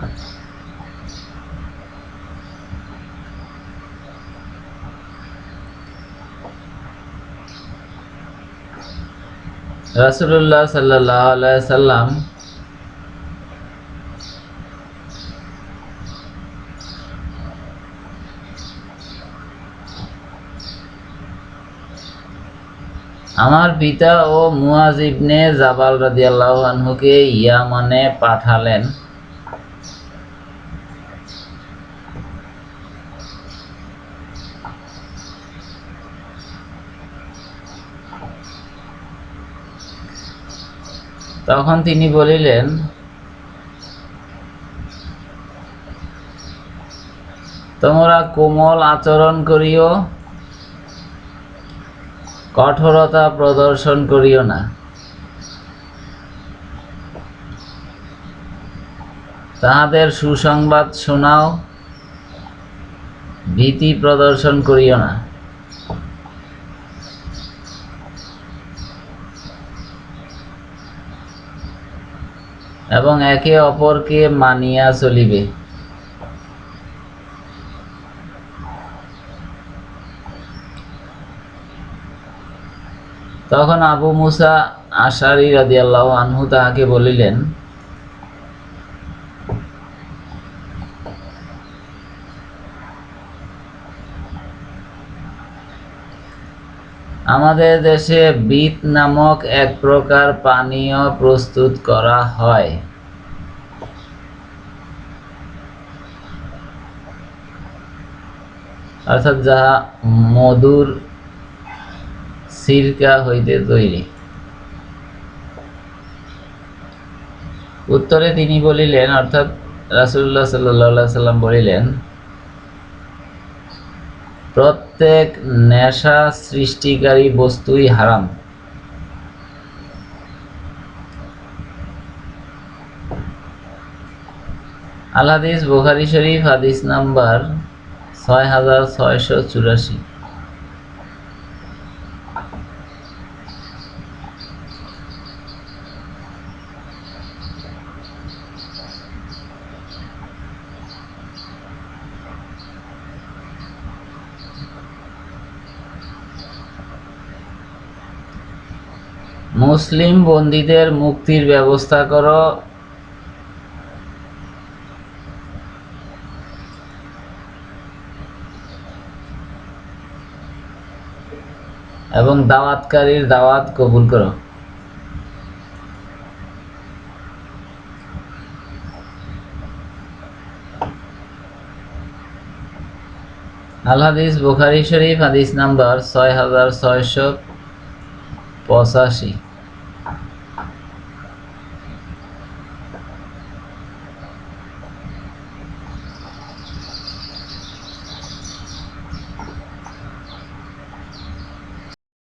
রাসুল্লাহ সাল্লাহ সাল্লাম আমার পিতা ও মুয়াজ ইবনে জাবাল রাদিয়াল্লাহু আনহুকে ইয়ামানে পাঠালেন। তখন তিনি বলিলেন, তোমরা কোমল আচরণ করিও, কঠোরতা প্রদর্শন করিও না। তাহাদের সুসংবাদ শোনাও, ভীতি প্রদর্শন করিও না। এবং একে অপরকে মানিয়া চলিবে। তখন আবু মুসা আশারি রাজিয়াল্লাহ আনহু তাহাকে বলিলেন আমাদের দেশে বিত নামক এক প্রকার পানীয় প্রস্তুত করা হয়। অর্থাৎ যাহা মধুর সিরকা হইতে তৈরি। উত্তরে তিনি বলিলেন, অর্থাৎ রাসুল্লাহ সাল্লাহ সাল্লাম বলিলেন প্রত্যেক নেশা সৃষ্টিকারী বস্তুই হারাম। আল হাদিস বুখারি শরীফ হাদিস নাম্বার ছয় হাজার ছয়শো চুরাশি। মুসলিম বন্দীদের মুক্তির ব্যবস্থা করো। এবং দাওয়াতকারীর দাওয়াত কবুল করো। আল হাদিস বুখারি শরীফ হাদিস নাম্বার ছয় হাজার ছয়শো পঁচাশি। 啊。